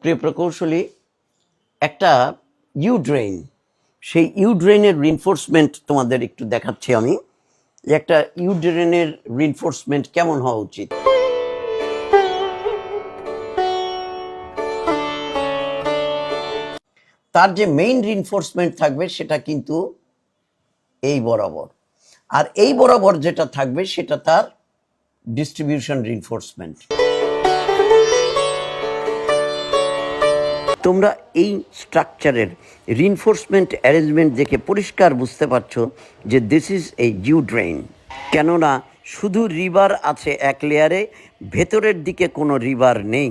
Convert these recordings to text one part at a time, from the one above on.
প্রিয় প্রকৌশলী, একটা ইউ ড্রেন সেই ইউ ড্রেনের রিনফোর্সমেন্ট তোমাদের একটু দেখাচ্ছি আমি। যে একটা ইউ ড্রেনের রিনফোর্সমেন্ট কেমন হওয়া উচিত? তার যে মেইন রিনফোর্সমেন্ট থাকবে সেটা কিন্তু এই বরাবর। আর এই বরাবর যেটা থাকবে সেটা তার ডিস্ট্রিবিউশন রিনফোর্সমেন্ট তোমরা এই স্ট্রাকচারের রিনফোর্সমেন্ট অ্যারেঞ্জমেন্ট দেখে পরিষ্কার বুঝতে পারছ যে this is a huge drain কেননা শুধু রিভার আছে এক লেয়ারে ভেতরের দিকে কোনো রিভার নেই।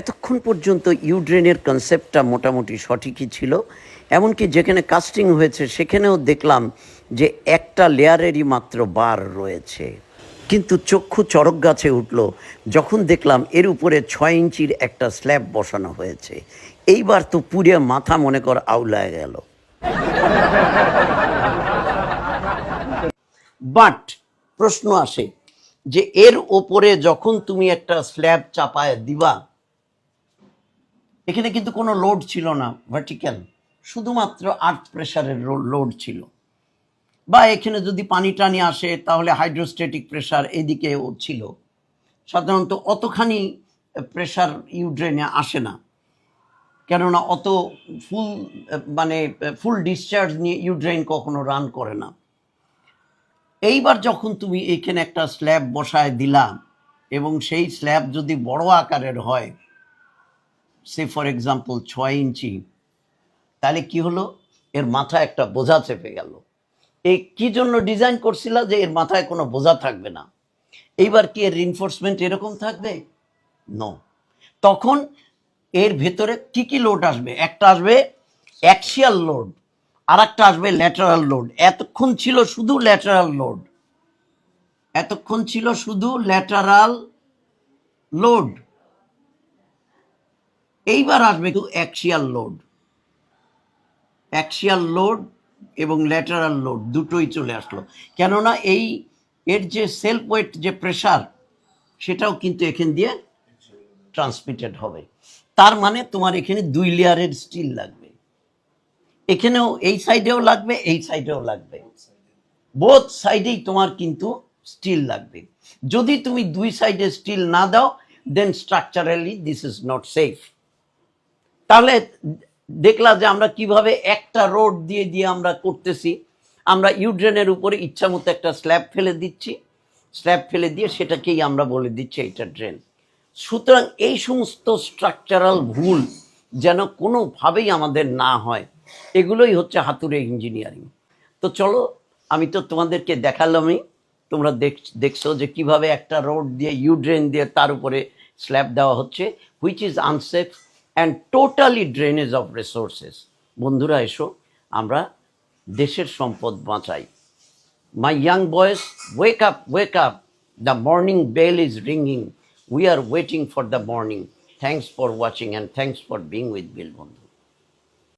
এতক্ষণ পর্যন্ত ইউড্রেনের কনসেপ্টটা মোটামুটি সঠিকই ছিল। এমনকি যেখানে কাস্টিং হয়েছে, সেখানেও দেখলাম যে একটা লেয়ারেরই মাত্র বার রয়েছে। কিন্তু চক্ষু চরক গাছে উঠল। যখন দেখলাম এর উপরে ছয় ইঞ্চির একটা স্ল্যাব বসানো হয়েছে। এইবার তো পুড়ে মাথা মনে কর আউলায় গেল। বাট প্রশ্ন আসে যে এর ওপরে যখন তুমি একটা স্ল্যাব চাপায় দিবা, এখানে কিন্তু কোনো লোড ছিল না ভার্টিক্যাল শুধুমাত্র আর্থ প্রেশারের লোড ছিল। বা এখানে যদি পানি টানি আসে, তাহলে হাইড্রোস্ট্যাটিক প্রেশার এদিকেও ছিল। সাধারণত অতখানি প্রেশার ইউড্রেনে আসে না। কেননা অত ফুল মানে ফুল ডিসচার্জ নিয়ে ইউড্রেন কখনো রান করে না। এইবার যখন তুমি এখানে একটা স্ল্যাব বসায় দিলা, এবং সেই স্ল্যাব যদি বড় আকারের হয়, সে ফর এক্সাম্পল ছয় ইঞ্চি, তাহলে কি হলো? এর মাথা একটা বোঝা চেপে গেল। এই কি জন্য ডিজাইন করছিল যে এর মাথায় কোনো বোঝা থাকবে না? এইবার কি এর রিনফোর্সমেন্ট এরকম থাকবে? নো তখন এর ভেতরে কি কি লোড আসবে? একটা আসবে অ্যাক্সিয়াল লোড আর একটা আসবে ল্যাটারাল লোড এতক্ষণ ছিল শুধু ল্যাটারাল লোড এতক্ষণ ছিল শুধু ল্যাটারাল লোড এইবার আসবে কিন্তু অ্যাক্সিয়াল লোড অ্যাক্সিয়াল লোড এবং ল্যাটারাল লোড দুটোই চলে আসলো। কেননা এই এর যে সেলফ ওয়েট যে প্রেশার সেটাও কিন্তু এখান দিয়ে ট্রান্সমিটেড হবে। তার মানে তোমার এখানে দুই লেয়ারের স্টিল লাগবে। এখানেও এই সাইডেও লাগবে, এই সাইডেও লাগবে। বোথ সাইডেই তোমার কিন্তু স্টিল লাগবে। যদি তুমি দুই সাইডে স্টিল না দাও then structurally this is not safe তাহলে দেখলা যে আমরা কীভাবে একটা রোড দিয়ে দিয়ে আমরা করতেছি। আমরা ইউড্রেনের উপরে ইচ্ছা মতো একটা স্ল্যাব ফেলে দিচ্ছি। স্ল্যাব ফেলে দিয়ে সেটাকেই আমরা বলে দিচ্ছি এটা ড্রেন। সুতরাং এই সমস্ত স্ট্রাকচারাল ভুল যেন কোনোভাবেই আমাদের না হয়, এগুলোই হচ্ছে হাতুড়ে ইঞ্জিনিয়ারিং। তো চলো, আমি তো তোমাদেরকে দেখালামই। তোমরা দেখ, দেখছ যে কীভাবে একটা রোড দিয়ে, ইউড্রেন দিয়ে তার উপরে স্ল্যাব দেওয়া হচ্ছে which is unsafe and totally drainage of resources বন্ধুরা, এসো, আমরা দেশের সম্পদ বাঁচাই। My young boys wake up wake up the morning bell is ringing we are waiting for the morning thanks for watching and thanks for being with Bill বন্ধু